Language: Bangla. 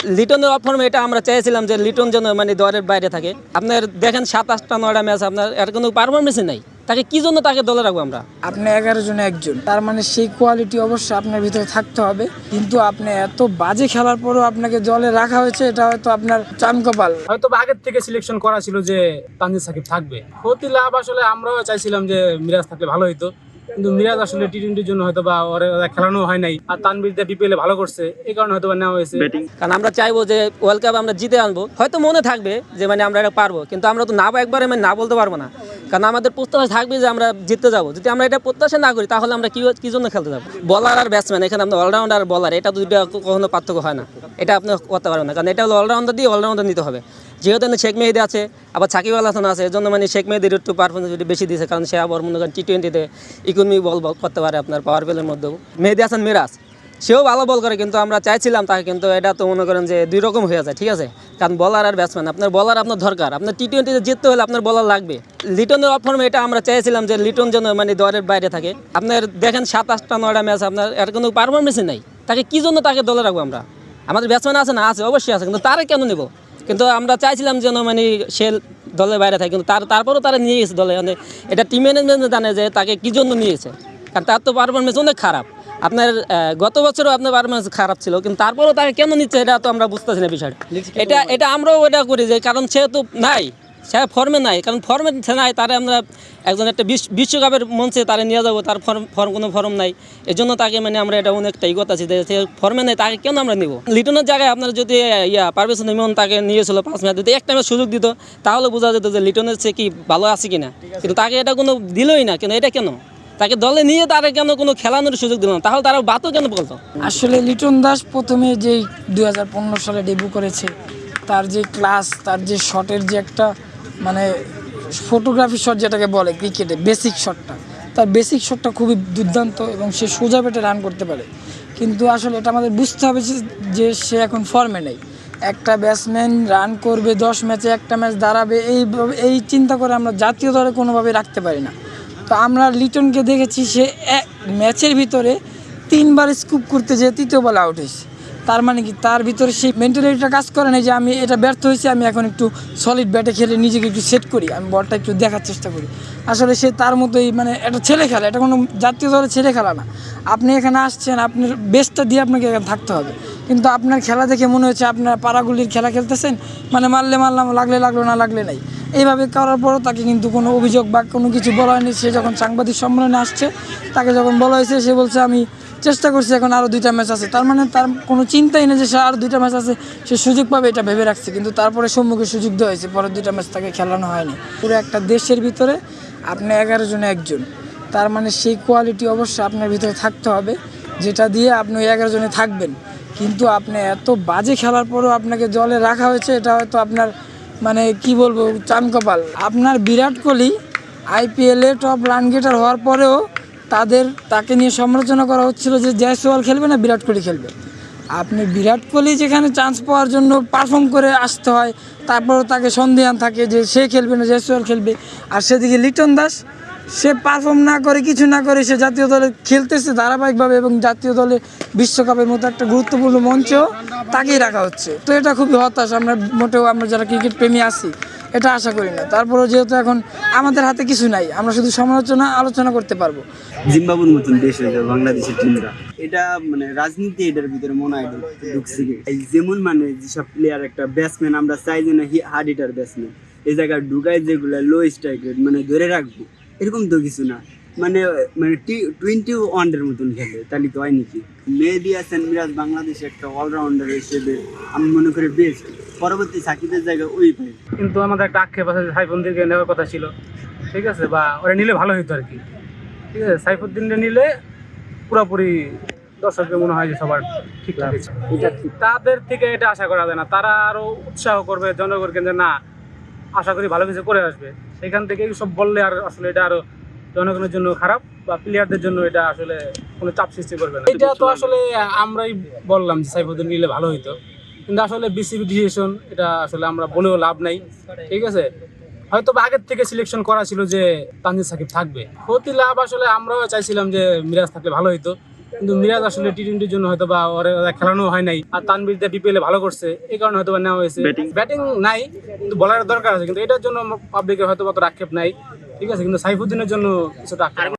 লিটনের অফর্মে এটা আমরা চেয়েছিলাম যে লিটন যেন মানে দলের বাইরে থাকে। আপনার দেখেন সাত আটটা নয়টা ম্যাচ আপনার এর কোনো পারফরমেন্সই নাই। তাকে কি জন্য তাকে দলে রাখব আমরা? আপনি এগারো জনে একজন। তার মানে সেই কোয়ালিটি অবশ্যই আপনার ভিতরে থাকতে হবে। কিন্তু আপনি এত বাজে খেলার পরেও আপনাকে দলে রাখা হয়েছে এটা হয়তো আপনার চান কপাল হয়তো আগের থেকে সিলেকশন করা ছিল যে তানজিদ সাকিব থাকবে। ক্ষতি লাভ আসলে আমরাও চাইছিলাম যে মিরাজ থাকলে ভালো হতো কিন্তু মিরাজ আসলে টি টোয়েন্টির জন্য হয়তো বা ওর খেলানো হয় নাই। আর তানবির বিপিএল ভালো করছে এই কারণে হয়তো বা নেওয়া হয়েছে। কারণ আমরা চাইব যে ওয়ার্ল্ড কাপ আমরা জিতে আনব। হয়তো মনে থাকবে যে মানে আমরা এটা পারব কিন্তু আমরা তো না একবারে মানে না বলতে পারব না। কারণ আমাদের প্রত্যাশা থাকবে যে আমরা জিততে যাব। যদি আমরা এটা প্রত্যাশা না করি তাহলে আমরা কি কি জন্য খেলতে যাব? বলার আর ব্যাটসম্যান এখানে আপনার অলরাউন্ডার বলার এটা দুইটা কখনো পার্থক্য হয় না। এটা আপনি করতে পারবেন না। কারণ এটা হলো অলরাউন্ডার দিয়ে অলরাউন্ডার নিতে হবে। যেহেতু শেখ মেহেদি আছে, আবার সাকিব আল হাসান আছে এর জন্য মানে শেখ মেহেদির একটু পারফরমেন্স বেশি দিয়েছে কারণ সে আবার মনে করেন টি টোয়েন্টিতে ইকোনমি বল বল করতে পারে আপনার পাওয়ার প্লের মধ্যেও। মেহেদি হাসান মিরাজ, সেও ভালো বল করে, কিন্তু আমরা চাইছিলাম তাকে, কিন্তু এটা তো মনে করেন যে দুই রকম হয়ে যায়, ঠিক আছে? কারণ বলার আর ব্যাটসম্যান আপনার বলার আপনার দরকার, আপনার টি টোয়েন্টিতে জিততে হলে আপনার বলার লাগবে। লিটনের অফর্মে এটা আমরা চাইছিলাম যে লিটন যেন মানে দলের বাইরে থাকে। আপনার দেখেন সাত আটটা নয়টা ম্যাচ আপনার এর কোনো পারফরমেন্সই নাই। তাকে কি জন্য তাকে দলে রাখব আমরা? আমাদের ব্যাটসম্যান আছে না? আছে, অবশ্যই আছে, কিন্তু তারা কেন নেব? কিন্তু আমরা চাইছিলাম যেন মানে সে দলের বাইরে থাকে কিন্তু তার তারপরও তারা নিয়ে গেছে দলে। মানে এটা টিম ম্যানেজমেন্ট জানে যে তাকে কী জন্য নিয়েছে। কারণ তার তো পারফরমেন্স অনেক খারাপ। আপনার গত বছরও আপনার পারফরমেন্স খারাপ ছিল কিন্তু তারপরেও তাকে কেন নিচ্ছে এটা তো আমরা বুঝতেছি না বিষয়টা। এটা এটা আমরাও এটা করি যে কারণ সে তো নাই। সে ফর্মে নাই, কারণ ফর্মে নাই, তারে আমরা একজন একটা বিশ্ব- বিশ্বকাপের মঞ্চে তারে নিয়ে যাব, তার ফর্ম ফর্ম কোনো ফর্ম নাই। এই জন্য তাকে মানে আমরা এটা অনেকটা ইগত আছি যে ফর্মে নেই, তাকে কেন আমরা নিব? লিটনের জায়গায় আপনার যদি ইয়া, পারভেজ ইমন তাকে নিয়েছিল পাঁচ ম্যাচ যদি একটা ম্যাচ সুযোগ দিত, তাহলে বোঝা যেত যে লিটনের সে কি ভালো আছে কিনা। কিন্তু তাকে এটা কোনো দিলই না, কেন, এটা কেন? তাকে দলে নিয়ে তারা কেন কোনো খেলানোর সুযোগ দিল না, তাহলে তারা বাতও কেন বলতো? আসলে লিটন দাস প্রথমে যেই দু হাজার পনেরো সালে ডেবু করেছে, তার যে ক্লাস তার যে শটের যে একটা মানে ফটোগ্রাফি শট যেটাকে বলে ক্রিকেটে বেসিক শটটা তার বেসিক শটটা খুবই দুর্দান্ত এবং সে সোজা পেটে রান করতে পারে। কিন্তু আসলে এটা আমাদের বুঝতে হবে যে- সে এখন ফর্মে নেই। একটা ব্যাটসম্যান রান করবে দশ ম্যাচে একটা ম্যাচ দাঁড়াবে, এই এই চিন্তা করে আমরা জাতীয় দলে কোনোভাবে রাখতে পারি না। তো আমরা লিটনকে দেখেছি, সে এক ম্যাচের ভিতরে তিনবার স্কুপ করতে যেয়ে তৃতীয় বলে আউট হয়েছে। তার মানে কি, তার ভিতরে সেই মেন্টালিটিটা কাজ করে না যে আমি এটা ব্যর্থ হয়েছি, আমি এখন একটু সলিড ব্যাটে খেলে নিজেকে একটু সেট করি, আমি বলটা একটু দেখার চেষ্টা করি। আসলে সে তার মতোই মানে এটা ছেলে খেলা, এটা কোনো জাতীয় দলের ছেলে খেলা না। আপনি এখানে আসছেন, আপনার বেস্টটা দিয়ে আপনাকে এখানে থাকতে হবে। কিন্তু আপনার খেলা দেখে মনে হচ্ছে আপনার পাড়াগুলির খেলা খেলতেছেন মানে মারলে মারলাম, লাগলে লাগল, না লাগলে নাই। এইভাবে করার পরও তাকে কিন্তু কোনো অভিযোগ বা কোনো কিছু বলা হয়নি। সে যখন সাংবাদিক সম্মেলনে আসছে, তাকে যখন বলা হয়েছে, সে বলছে, আমি চেষ্টা করছি এখন আরও দুইটা ম্যাচ আছে। তার মানে তার কোনো চিন্তাই নেই যে সে আরও দুইটা ম্যাচ আছে, সে সুযোগ পাবে এটা ভেবে রাখছে। কিন্তু তারপরে সম্মুখে সুযোগ দেওয়া হয়েছে, পরের দুইটা ম্যাচ তাকে খেলানো হয়নি। পুরো একটা দেশের ভিতরে আপনি এগারো জনে একজন। তার মানে সেই কোয়ালিটি অবশ্যই আপনার ভিতরে থাকতে হবে, যেটা দিয়ে আপনি ওই এগারো জনে থাকবেন। কিন্তু আপনি এত বাজে খেলার পরেও আপনাকে জলে রাখা হয়েছে, এটা হয়তো আপনার মানে কি বলব চান কপাল আপনার বিরাট কোহলি আইপিএলে টপ রান গেটার হওয়ার পরেও তাদের, তাকে নিয়ে সমালোচনা করা হচ্ছিল যে জয়সওয়াল খেলবে না বিরাট কোহলি খেলবে। আপনি বিরাট কোহলি যেখানে চান্স পাওয়ার জন্য পারফর্ম করে আসতে হয়, তারপরও তাকে সন্দেহান থাকে যে সে খেলবে না, জয়সওয়াল খেলবে। আর সেদিকে লিটন দাস, সে পারফর্ম না করে, কিছু না করে সে জাতীয় দলে খেলতেছে ধারাবাহিকভাবে এবং জাতীয় দলে বিশ্বকাপের মতো একটা গুরুত্বপূর্ণ মঞ্চ তাকেই রাখা হচ্ছে। তো এটা খুবই হতাশ, আমরা মোটেও আমরা যারা ক্রিকেট প্রেমী আছি। এটা আশা করি না। তারপরেও যেহেতু এখন আমাদের হাতে কিছু নাই, আমরা শুধু সমালোচনা, আলোচনা করতে পারব। জিম্বাবুর মতন দেশ হয়ে যাবে বাংলাদেশের টিমরা। এটা মানে রাজনীতি এটার ভিতরে মনে হয় ঢুকছে যেমন মানে যেসব প্লেয়ার একটা ব্যাটসম্যান আমরা চাই যে না হার্ড হিটার ব্যাটসম্যান এই জায়গায় ঢুকায় যেগুলো লো স্ট্রাইক রেট মানে ধরে রাখব। এরকম তো কিছু না। মানে মানে টোয়েন্টি ওয়ানের মতন খেলে, তাহলে তো হয় নাকি? মেহেদি হাসান মিরাজ বাংলাদেশে একটা অলরাউন্ডার হিসেবে, আমি মনে করি বেস্ট পরবর্তী সাকিবের জায়গায় ওই পাই কিন্তু আমাদের একটা আক্ষেপ আছে সাইফুদ্দিনকে নেওয়ার কথা ছিল। ঠিক আছে? বা ওরা নিলে ভালো হতো আর কি। ঠিক আছে? সাইফুদ্দিনকে নিলে পুরোপুরি দর্শকদের মনে হয় যে সবার ঠিক লাগছে তাদের থেকে এটা আশা করা যায় না। তারা আরও উৎসাহ করবে জনগণকে যে না আশা করি ভালো কিছু করে আসবে। সেখান থেকে সব বললে আর আসলে এটা আরও জনগণের জন্য খারাপ বা প্লেয়ারদের জন্য এটা আসলে কোনো চাপ সৃষ্টি করবে না। এটা তো আসলে আমরাই বললাম যে সাইফুদ্দিন নিলে ভালো হইতো। কিন্তু আসলে বিসিবি ডিসিশন এটা আসলে আমরা বলেও লাভ নাই। ঠিক আছে? হয়তো আগের থেকে সিলেকশন করা ছিল যে তানজিদ সাকিব থাকবে। ক্ষতি লাভ আসলে আমরাও চাইছিলাম যে মিরাজ থাকলে ভালো হতো কিন্তু মিরাজ আসলে টি টোয়েন্টির জন্য হয়তো বা ওরে ওরা খেলানো হয় নাই। আর তানবির দা বিপিএল এ ভালো করছে এই কারণে হয়তো বা নেওয়া হয়েছে। ব্যাটিং নাই কিন্তু বলার দরকার আছে। কিন্তু এটার জন্য পাবলিকের হয়তো অত আক্ষেপ নাই। ঠিক আছে? কিন্তু সাইফুদ্দিনের জন্য কিছুটা আক্ষেপ